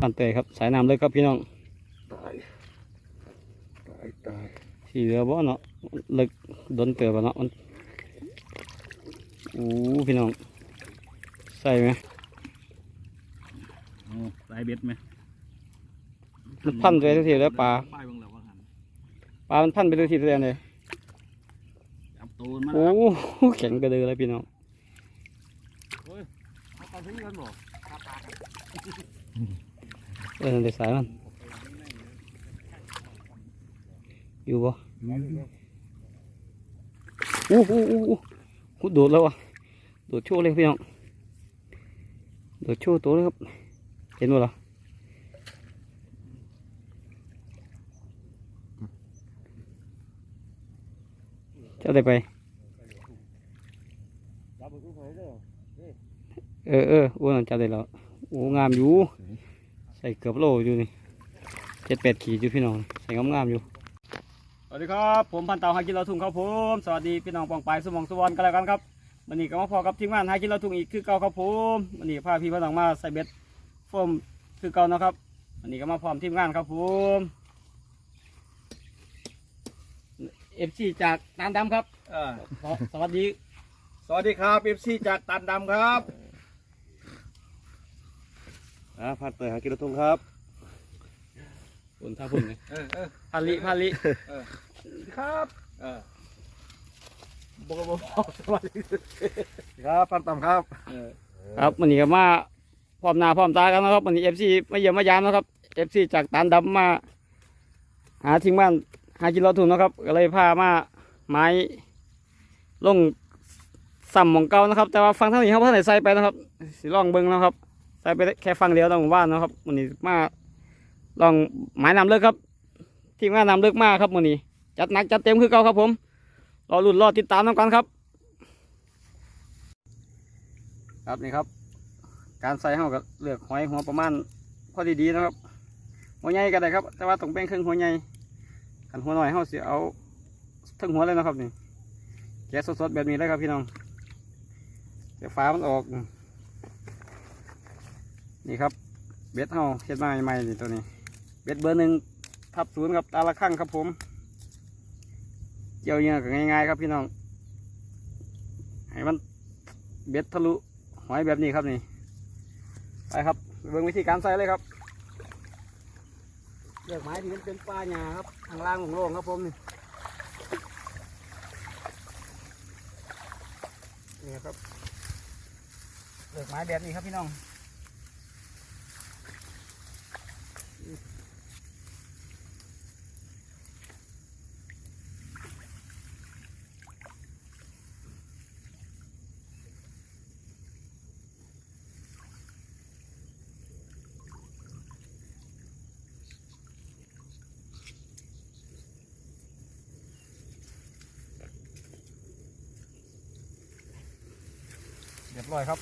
ปันเตยครับ สายน้ำเลยครับพี่น้อง ตาย ตาย ตายสีเหลือบ่เนาะเลิกโดนเตือบ่เนาะมันอู้พี่น้อง ใส่ไหมโอ้สายเบ็ดไหมมันพันไปทุกทีแล้วปลาป้ายเบางแล้วว่าหันปลา มันพันไปทุกทีทุกทีเลยจับตูนมันโอ้แข็งกระเดือเลยพี่น้องเอาปลาทิ้งกันบ่ เออเดี๋ยวสายมัน อยู่บ่อู้หูอู้หูอู้โดดแล้ววะโดดโชว์เลยพี่น้องโดดโชว์ตัวเลยครับ เห็นบ่ล่ะเจ้าได้ไป เออเอออ้วนจับได้แล้ว โอ้งามอยู่ ใส่เกือบโลอยู่นี่เจ็ดแปดขีดอยู่พี่น้อง ใส่งามงามๆอยู่ สวัสดีครับ ผมพันเต่าหากินเราทุ่งครับผม สวัสดีพี่น้องปองปายสมองสวรรค์กันแล้วกันครับวันนี้ก็มาพอกับทีมงานหากินเราทุ่งอีกคือเก่าครับผมวันนี้พาพี่พี่น้องมาใส่เบ็ดโฟมคือเก่านะครับวันนี้ก็มาพร้อมทีมงานครับผมเอฟซีจากตานดำครับ เออสวสวัสดี สวัสดีครับเอฟซีจากตันดำครับ อ่าพันเตยหากินรทุ่งครับคุณท่าพุ่นเลยเออเออพาลิพาลิครับเออบอกบอกสวัสดีครับพันต่ำครับครับวันนี้ก็มาพร้อมหน้าพร้อมตากันนะครับวันนี้เอฟซีมาเยี่ยมมายามนะครับเอฟซีจากตานดำมา หาทีมงานหากินเราทุนนะครับก็เลยพามาไม้ลงสัมของเก่านะครับ แต่ว่าฟังเท่านี้เขาเพิ่งได้ใส่ไปนะครับสิลองเบิ้งนะครับ ใส่ไปแค่ฟังเดียวตรงบ้านนะครับวันนี้มาลองไม้นำเลิกครับ ทีมงานนำเลิกมากครับวันนี้จัดหนักจัดเต็มคือเก่าครับผมรอรุ่นรอติดตามน้ำกันครับ ครับนี่ครับ การใส่เข้าก็เลือกหอยหัวประมาณพอดีๆนะครับ หัวใหญ่ก็ได้ครับ แต่ว่าต้องแบ่งครึ่งหัวใหญ่ขันหัวหน่อยเข้าเสียเอาทั้งหัวเลยนะครับนี่แกะสดๆแบบนี้เลยครับพี่น้องเดี๋ยวฟ้ามันออก นี่ครับ เบ็ดเขาเฮ็ดมาใหม่ๆนี่ตัวนี้ เบ็ดเบอร์หนึ่งทับศูนย์ครับตาละข้างครับผม เกี่ยวเหยื่อก็ง่ายๆครับพี่น้อง ให้มันเบ็ดทะลุหอยแบบนี้ครับนี่ไปครับเบิ่งวิธีการใส่เลยครับเลือกไม้ที่มันเป็นปลาหญ้าครับทางล่างของโลงครับผมนี่นี่ครับเลือกไม้แบบนี้ครับพี่น้อง รียบร้อยครับ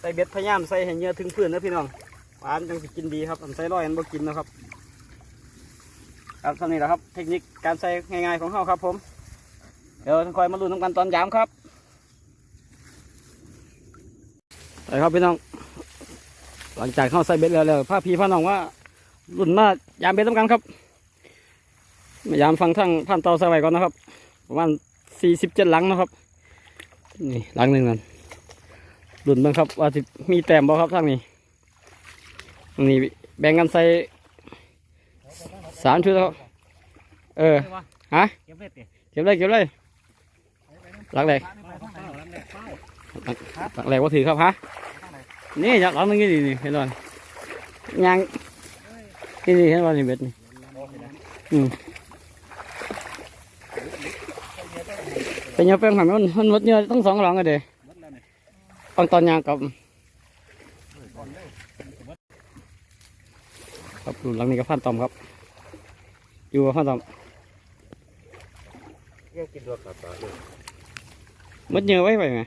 ใส่เบ็ดพยายามใส่ให้เหยื่อถึงพื้นนะพี่น้องปลานจังสิกินดีครับอันใส่ร้อยอันบ่กินนะครับครับเท่านี้แหละครับ เทคนิคการใส่ง่ายๆของเขาครับ ผม เดี๋ยวคอยมาลุ้นน้ำกันตอนยามครับไปครับพี่น้อง หลังจากเข้าใส่เบ็ดแล้วแล้วพาพี่พาน้องว่ารุ่นมายามเบ็ดต้องกันครับมายามฟังทั้งผ่านเตาใส่ไว้ก่อนนะครับ ประมาณสี่สิบเจ็ดหลังนะครับ นี่หลังหนึ่งนั่น รุ่นบ้างครับ ว่าสิมีแต้มบ่ครับทางนี้นี่แบ่งกันใส่สามชุดแล้วครับ เออ ฮะ เก็บเบ็ดดิเก็บเลยเก็บเลยหลักแล้วแหละป้ายหลังแรกว่าถือครับฮะ นี่อยากหลังนึงนี่นี่เห็นบ่ยังนี่นี่เห็นบ่นี่เบ็ดนี่อืมเป็นยังเป็นหันมันมันมดเยอะต้องสองหลังเลยเด้ ตอนตอนยางกับครับหลังนี้ก็พันตอมครับ อยู่กับพันตอมแค่กินตัวขาดตาเลยมัดเยอะไว้ไปไหม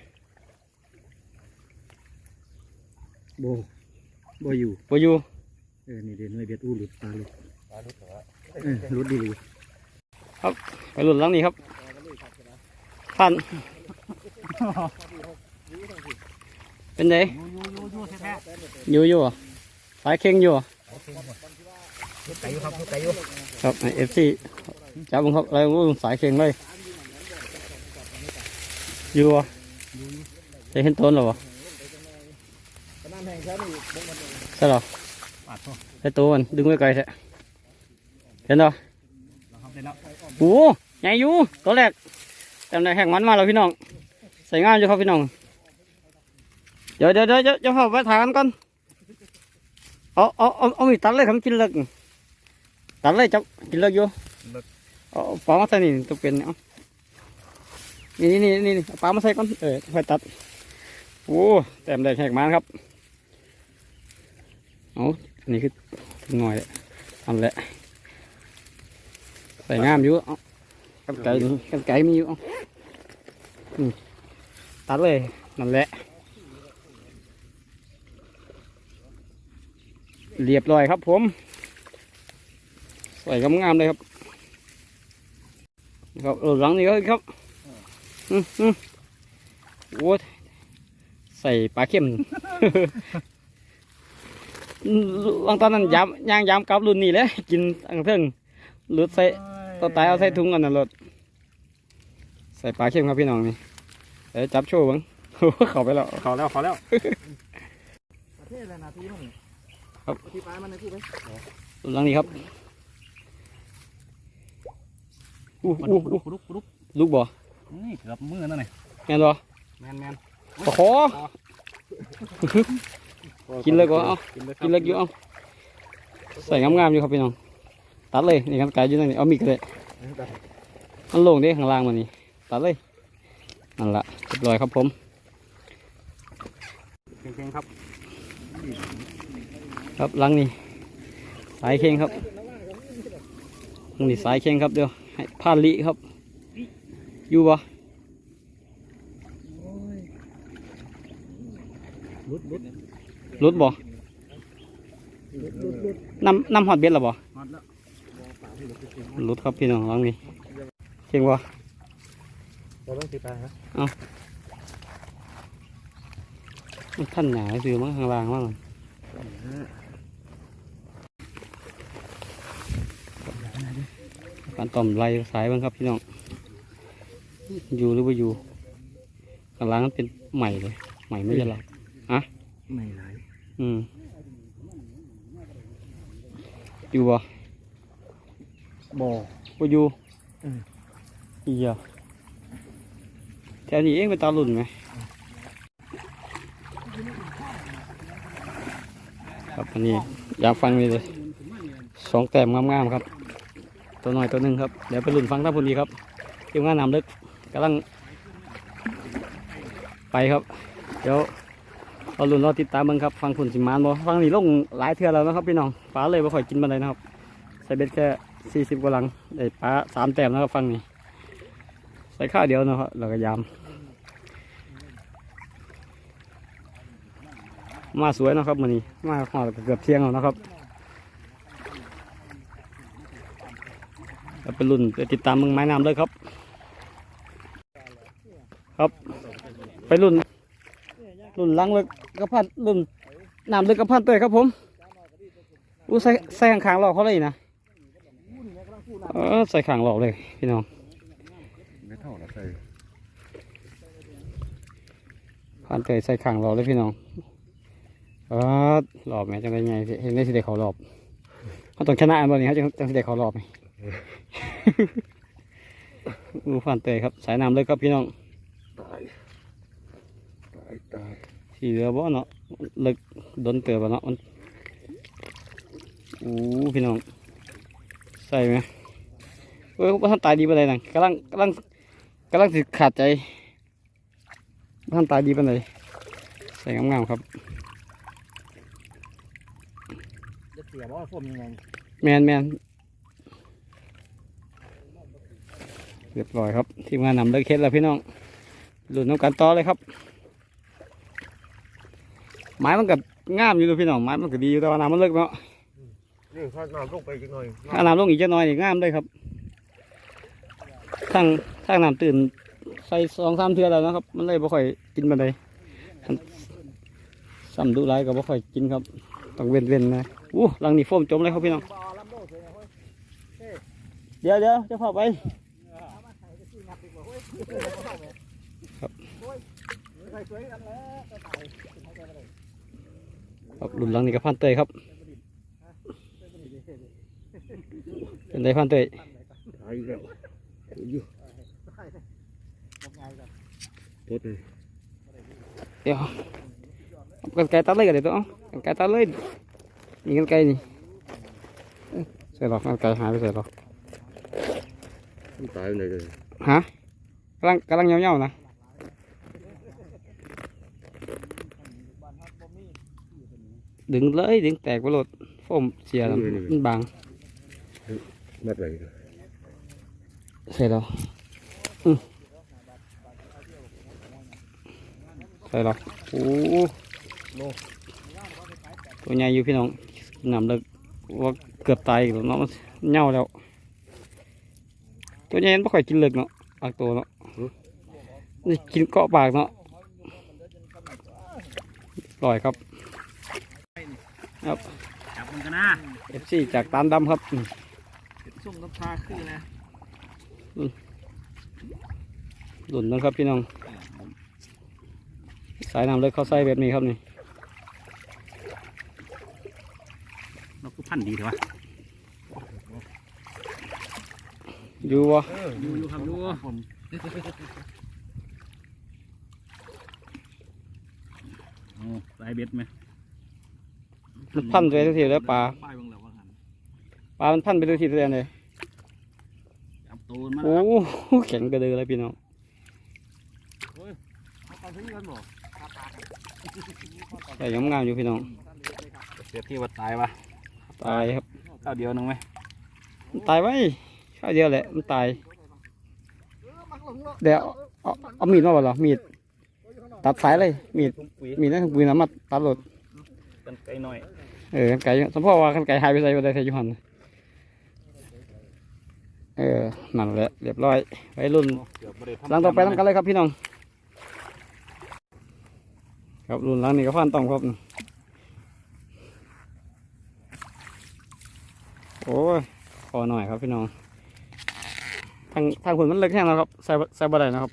โบโบอยู่ปอยู่เออนี่เดี๋ยวหน่วยเบ็ดอู้หลุดปลาหลุดตาลุกเหรอเออหลุดดีหลุดไปหลุดหลังนี้ครับพัน เป็นไงยูยูอยู่อยู่อะสายเข่งอยู่อะโอ้ไก่อยู่ครับไก่อยู่ครับเอฟซีจับมึงครับอะไรงูสายเข่งเลยอยู่วะจะเห็นต้นหรอวะน้ำแห้งแค่นี้ใช่หรอปาดตัวใช่ตัวมันดึงไว้ไกลแท้เห็นหรอเราทำได้แล้วโอ้ใหญ่อยู่ตัวแรกจำได้แข่งมันมาแล้วพี่น้องใส่งานอยู่ครับพี่น้อง เดี๋ยวเดี๋ยวเดี๋ยวเดี๋ยวเดี๋ยวเข้าไปถ่ายกันก่อนเอาเอาเอาเอามีดตัดเลยคำกินเลิกตัดเลยจับกินเลิกอยู่เอาเอาปลามาใส่นี่ตัวเป็นเอานี่นี่นี่นี่เอาปลามาใส่ก่อนเออค่อยตัดโอ้แต้มได้แข่งมันครับเอาอันนี้คือถึงหน่อยเลยอันแหละใส่งามอยู่เอากันไก่นี่กันไก่มีอยู่เอาอืมตัดเลยนั่นแหละ เรียบร้อยครับ ผมส่กำงามเลยครับครับเออหลังนี้ก็ครับอืมอืมโอ้ใส่ปลาเข็มหลังตอนนั้นยามย่างยามกับรุ่นนี้แหละกินอังเทิงหลุดใส่ตัวตายเอาใส่ถุงกันนะรถใส่ปลาเข็มครับพี่น้องนี่เดี๋ยวจับโชว์บ้างโอ้โหเขาไปแล้วเขาแล้วเขาแล้วประเทศอะไรนาทีมัน ครับที่ปลายมันนะพี่ไหมหลังนี้ครับอู้มันอู้ลุอู้กลุกลุกลูกบ่นี่เกือบมือนั่นไงแม่นบ่แมนแมนปะขอกินเลยก็เอากินเลยกินเล็กอยู่เอาใส่งามๆอยู่ครับพี่น้องตัดเลยนี่ครับไก่อยู่นั่นนี่เอามีดก็ได้มันโล่งเด้ข้างล่างมันนี่ตัดเลยนั่นละเรียบร้อยครับผมเก่งๆครับ ครับหลังนี่สายเข่งครับหลังนี่สายเข่งครับเดี๋ยวให้พานลิครับ อยู่บ่ลุดลุดรุดบ่นำนำหอดเบ็ดหรอบ่ฮอดแล้วรุดครับพี่น้องหลังนี่เข่งบ่เราต้องตีปลายครับมันท่านหนาคือมั้งข้างล่างมั้ง การต่อมไล่สายบ้างครับพี่น้อง อยู่หรือไม่อยู่ข้างล่างมันเป็นใหม่เลย ใหม่ไม่จะหลับไม่ไหลอืม อยู่บ่บ่อบ่อยู่อืมอีเหี้ยแถวนี้เองเป็นตาลุ่นไหมครับอันนี้อยากฟังนี่เลยสองแต้มงามๆครับ ตัวหน่อยตัวหนึ่งครับ เดี๋ยวไปลุ่นฟังท่าพอดีครับทีมงานนำลึกกำลัง ไปครับ เดี๋ยวเราลุ่นรอติดตามเบิ่งครับ ฟังผลสิมานบ่ฟังนี่ลงหลายเทื่อแล้วนะครับพี่น้องปลาเลยไม่ค่อยกินบันไดนะครับใส่เบ็ดแค่สี่สิบกว่าหลังได้ปลาสามแต้มนะครับฟังนี่ใส่ข้าวเดียวนะครับแล้วก็ยามมาสวยนะครับมันนี้มาหอดเกือบเที่ยงแล้วนะครับ เราไปรุ่นไปติดตามมึงไม้น้ำเลยครับ ครับ ไปรุ่น รุ่นหลังเลยกระพันรุ่นน้ำเลยกระพันเตยครับผมอู้ใส่ใส่ข้างๆหลอกเขาเลยนะเออใส่ข้างหลอกเลยพี่น้องไม่เท่าละใส่พันเตยใส่ข้างหลอกเลยพี่น้องเออหลอกแม่จังได้ไงเห็นได้สิเด็กเขาหลอกเขาต้องชนะอันบนนี้เขาจังจังสิเด็กเขาหลอกไหม อู้พันเตยครับ สายน้ำเลยครับพี่น้อง ตาย ตายตายสีเหลือบ่เนาะเลิกโดนเตือบ่เนาะมันอู้พี่น้อง ใส่ไหมเออว่าท่านตายดีปานใดนั่นกำลังกำลังกำลังสิขาดใจว่าท่านตายดีปานใดใส่งามๆครับจะเสียบ่ฝมยังไงแมนแมน เรียบร้อยครับ ทีมงานนำเลิกเคสแล้วพี่น้องหลุดน้ำกันต่อเลยครับไม้มันกับงามอยู่เลยพี่น้องไม้มันก็ดีอยู่แต่ว่าน้ำมันเลิกเนาะนี่ข้าน้ำลงไปอีกหน่อยถ้าน้ำลงอีกจะน้อยนี่งามเลยครับทางทางน้ำตื่นใส่สองสามเทือแล้วนะครับ มันเลยบ่ค่อยกินบันไดซ้ำดูไรก็บ่ค่อยกินครับต้องเว้นเว้นๆนะอู้หลังนี้โฟมจมเลยครับพี่น้องบ่อลำโดเสียนะเฮ้ยเดี๋ยวเดี๋ยวจะพาไป ครับโอ้ยใส่สวยกันแล้วก็ตายเป็นไงกันเลยครับรุ่นหลังนี้กับพันเตยครับ เป็นไดพันเตยตายอีกแล้วอยู่บอกไงกันโทษเลยเดี๋ยวเอากันไกลตัดเลยกันเดี๋ยวตัวเอากันไกลตัดเลยนี่กันไกลนี่เอ้ยใส่หรอกกันไกลหายไปใส่หรอกมันตายไปไหนเลยฮะ กำลังกำลังเงาๆนะดึงเลยดึงแตกไปโหลดโฟมเสียแล้วมันบางมัดไว้ใส่แล้วอืมใส่แล้วโอ้ตัวใหญ่อยู่พี่น้องนำเลยว่าเกือบตายอีกแล้วเนาะมันเหน่าแล้ว ตัวใหญ่มันไม่ค่อยกินเลึกเนาะปากตัวเนาะ นี่กินเกาะปากเนาะลอยครับจับมันกันนะเอฟซีจากตานดำครับอืมส่งน้ำพาขึ้นนะหลุนนะครับพี่น้อง สายน้ำเลึกเข้าใส่แบบนี้ครับนี่เราคือพันดีเถอะวะอยู่วะอยู่อยู่ครับอยู่ผมโอ้ สายเบ็ดไหมมันพันไปทุกทีแล้วปลาป้ายเบางแล้วว่าหันปลามันพันไปทุกทีทุกทีเลยจับตัวมันโอ้โหแข็งกระเดือเลยพี่น้องเอาไปที่กันบ่ใส่ยงงามอยู่พี่น้องเสียที่ว่าตายวะตายครับข้าวเดียวนึงไหมมันตายไว้ข้าวเดียวแหละมันตายเดี๋ยวเอาเอามีดมาบ่เหรอมีด ตัดสายเลย มีดถุงปุ๋ยมีดนั่นคือปืนน้ำมัดตัดรถกันไกลหน่อย เออกันไก่สมพ่อว่ากันไก่หายไปใส่ไปได้ใส่อยูหันเออนั่นแหละเรียบร้อยไว้รุ่นเกือบบ่ได้ทำหลังต่อไปทำกันเลยครับพี่น้อง ครับรุ่นหลังนี้ก็ฟันต้องครับ โอ้ยขอหน่อยครับพี่น้องทางทางผลมันเล็กแค่นะครับใส่บ่ใส่บ่ได้นะครับ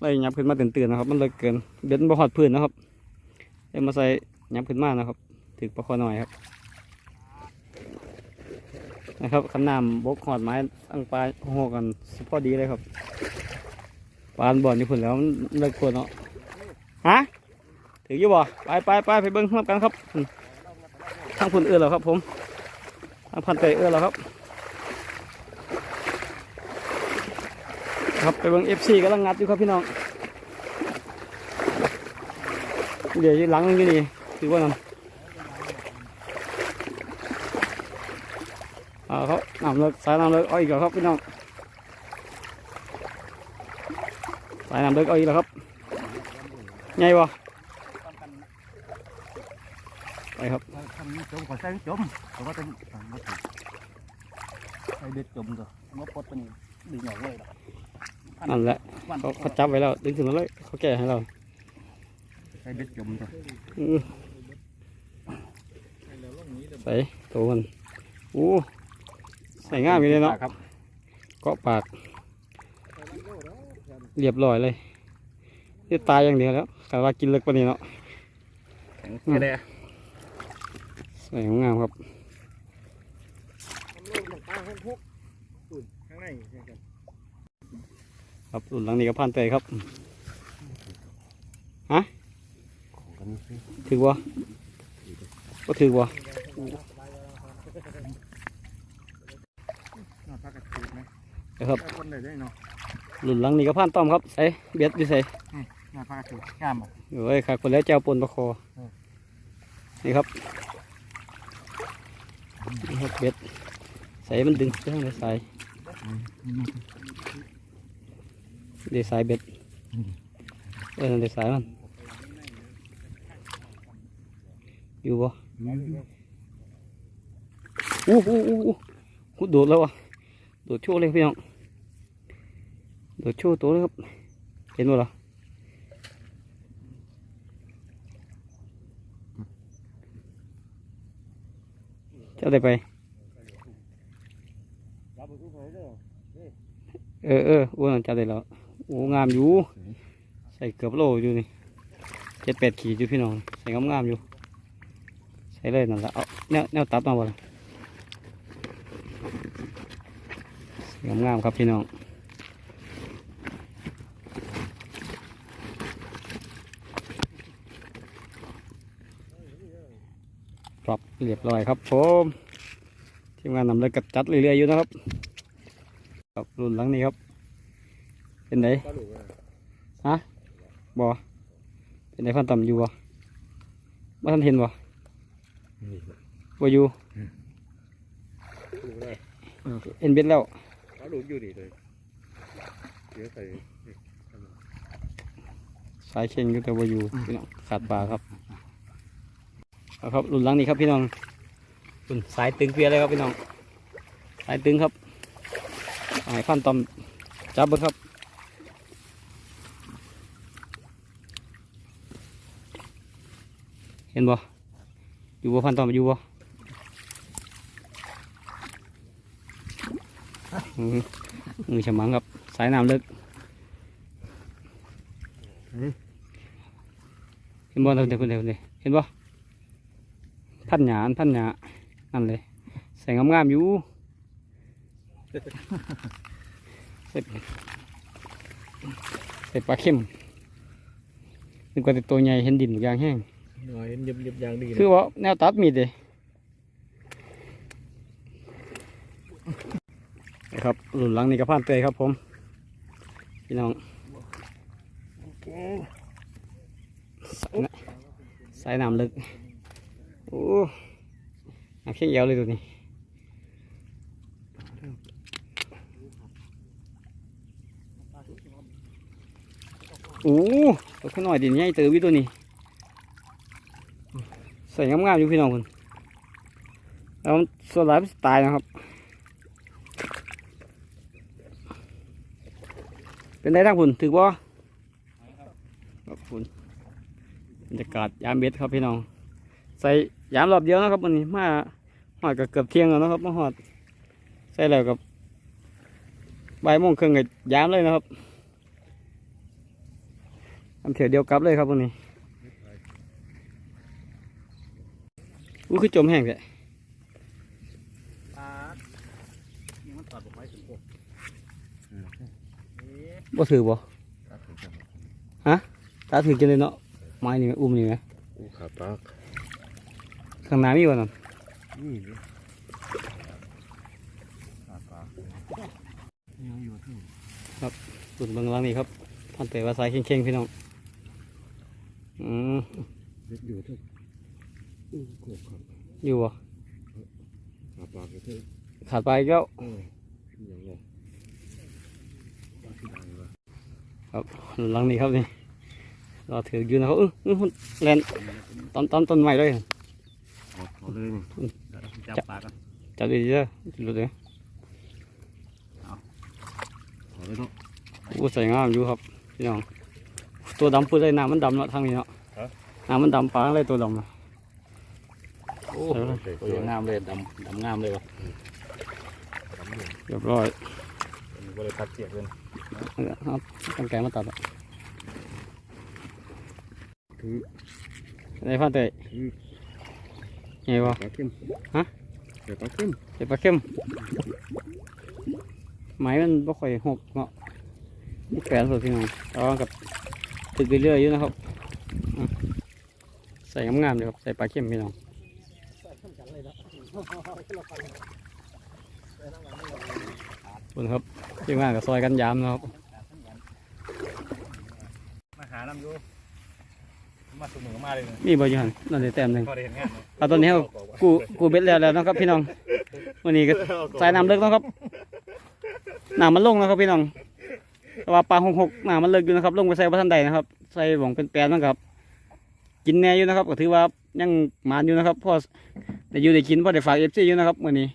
เลยยับขึ้นมาตื่นๆนะครับ มันเล็กเกินเบ็ดมันบ่หอดพื้นนะครับเลยมาใส่ยับขึ้นมานะครับ ถึกประคอหน่อยครับ นะครับคำนามบกหอดไม้ตั้งปลาโหกันสิพอดีเลยครับปานบ่อนอยู่พุ่นแล้วมันเลิกควรเนาะฮะถืออยู่บ่ไปไปไปไปเบิ้งรับกันครับอืมทางพุ่นเอื้อแล้วครับ ผมทางพันเตยเอื้อแล้วครับ ครับไปเบิ้งเอฟซีกำลังงัดอยู่ครับพี่น้อง เดี๋ยวหลังนึงอยู่นี่ถือว่านั่นเอาครับน้ำเลิกสายน้ำเลิกเอาอีกแล้วครับพี่น้องสายน้ำเลิกเอาอีกแล้วครับไงวะไปครับทำจมขอใส่จมแต่ว่าต้องใส่เบ็ดจมก็มาปดตัวนี้ดึงออกเลยล่ะ นั่นแหละวันเขาเขาจับไว้แล้ว ดึงถึงมาเลยเขาแก้ให้เราใส่เบ็ดจมจ้ะอื้อใส่ตัวมันอู้ใส่ง่ายไปเลยเนาะครับเกาะปาก เรียบร้อยเลยนี่ตายอย่างเดียวแล้วกะว่ากินเล็กกว่านี้เนาะแข็งแค่ได้ใส่งามครับ ข้างใน ครับรุ่นหลังนี้ก็พันเตยครับฮะถือวะก็ถือวะนอนพักกระตือไหมนะครับคนได้ได้เนาะรุ่นหลังนี้ก็พันต้อมครับใส่เบ็ดอยู่ใส่นอนพักกระตืองามอะเอ้ยขาดคนแล้วเจ้าปนประคออืมนี่ครับนี่ครับเบ็ดใส่มันดึงไปทางไหนสาย เดี๋ยวสายเบ็ดเออนั่นเดี๋ยวสายมันอยู่บ่อู้อู้อู้อู้หูโดดแล้วอะโดดโชว์เลยพี่น้องโดดโชว์ตัวเลยครับ เห็นบ่ล่ะแล้วได้ไปจับไปทุกคนเด้อเออเอออ้วนจับได้แล้ว โอ้งามอยู่ ใส่เกือบโลอยู่นี่เจ็ดแปดขีดอยู่พี่น้อง ใส่งามงามอยู่ ใส่เลยนั่นแหละเอาแนวแนวตับมาบ่ล่ะใส่งามครับพี่น้องครับเรียบร้อยครับผมทีมงานนำเลยกัดจัดเรื่อยๆอยู่นะครับ ครับรุ่นหลังนี้ครับ เป็นไงปลาหลุมอะบอเป็นไงฟันต่ำอยู่บ่บ่ทันเห็นบ่นี่บ่อยู่หลุมเลยเห็นเบ็ดแล้วปลาหลุมอยู่นี่เลยเดี๋ยวใส่สายเข่งอยู่แต่บ่อยู่พี่น้องขาดปลาครับเอาครับรุ่นหลังนี้ครับพี่น้องรุ่นสายตึงเปียเลยครับพี่น้อง สายตึงครับเอาให้ฟันต่ำจับเบิ่งครับ เห็นบ่อยู่บ่พันตอมอยู่บ่มือฉมังครับสายน้ำลึกเห็นบ่เดี๋ยวเดี๋ยวเดี๋ยวเห็นบ่พันหยาพันหยานั่นเลยใส่งามๆอยู่ใส่ใส่ปลาเข้มนึกว่าแต่ตัวใหญ่เห็นดินอย่างแห้ง หน่อยยบยิบยางดีคือว่าแนวตัดมีดเลยนะครับหลุนหลังนี่กระพานเตยครับผมพี่น้องสายน้ำลึกโอ้น้ำเข่งยาวเลยตัวนี้โอ้ตัวขึ้นหน่อยดินใหญ่เติบวิตัวนี้ ใส่งามๆอยู่พี่น้องคุณแล้วส่วนหลายมันตายนะครับ เป็นได้ทั้งคุณถือว่าครับคุณบรรยากาศยามเบ็ดครับพี่น้อง ใส่ยามรอบเดียวนะครับวันนี้มาหอดกับเกือบเที่ยงแล้วนะครับมาหอดใส่แล้วกับบ่ายโมงครึ่งกับยามเลยนะครับทำเถียวเดียวกลับเลยครับวันนี้ อู้คือจมแห้งเลยปลานี่มันตอดบอกไว้ถึงพวกบ่ถือบ่ตาถือจังเลยเนาะไม้นี่ไหมอุ้มนี่ไหมอู้ขาปลาข้างหน้ามีบ่นั่นนี่ปลาปลายังอยู่ที่ตุ่นเบางหลังนี่ครับพันเตยว่าสายเข่งๆพี่น้องอืมเล็กอยู่ทุ กอู้กบครับอยู่บ่ขาปลาก็คือขาดไปอีกแล้วเอออย่างไรปลาที่ไหนวะหลังนี้ครับนี่รอถืออยู่นะครับอื้ออื้อหุ่นแลนตอนตอนต้นไม้เลย เอาเอาเลยนี่จับปลากันจับดีๆเด้อหลุดเลยเอาเลยเนาะ อู้ใส่งามอยู่ครับพี่น้องตัวดำพูดเลยน้ำมันดำเนาะทางนี้เนาะน้ำมันดำปลาอะไรตัวดำน่ะ โอ้ตัวงามเลยดำดำงามเลยวะเรียบร้อยก็เลยตัดเสียบเลยเอาตั้งแกมาตัดอะถือได้พันเตยถือไงบ่ปลาเข้มฮะเดี๋ยวปลาเข้มเจ็บปลาเข้มไม้มันบ่ค่อยหกเนาะนี่แปลนสุดพี่น้องเอากับถึกเรื่อยๆอยู่นะครับอะใส่งามๆเลยครับ ใส่ปลาเข้มพี่น้อง ขอบคุณครับทีมงานกับซอยกันยามนะครับ มาหาน้ำอยู่มาสมุนมาเลยมีบ่อยู่หันนั่นเลยแต้มหนึ่งพอได้เห็นงานเอาตอนนี้เอากูกูเบ็ดแล้วแล้วนะครับ พี่น้องวันนี้ก็สายน้ำเลิกแล้วครับน้ำมันลงแล้วครับ พี่น้องแต่ว่าปลาหกหกน้ำมันเลิกอยู่นะครับ ลงไปใส่พระทันใดนะครับ ใส่หวงเป็นแปลนนะครับ กินแน่อยู่นะครับ ก็ถือว่ายังหมานอยู่นะครับพอ ได้อยู่ได้กินพอได้ฝากเอฟซีอยู่นะครับวันนี้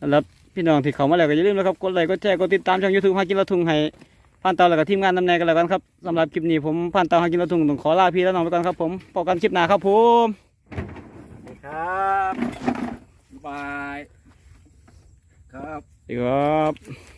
สำหรับพี่น้องที่เข้ามาแล้วก็อย่าลืมนะครับกดไลค์กดแชร์กดติดตามช่องยูทูบหากินละทุงให้ผ่านเตาแล้วก็ทีมงานนำแนกันแล้วกันครับสำหรับคลิปนี้ผมผ่านเตาหากินละทุงต้องขอลาพี่และน้องไปก่อนครับผมพบกันคลิปหน้าครับผมครับบายครับสวัสดีครับ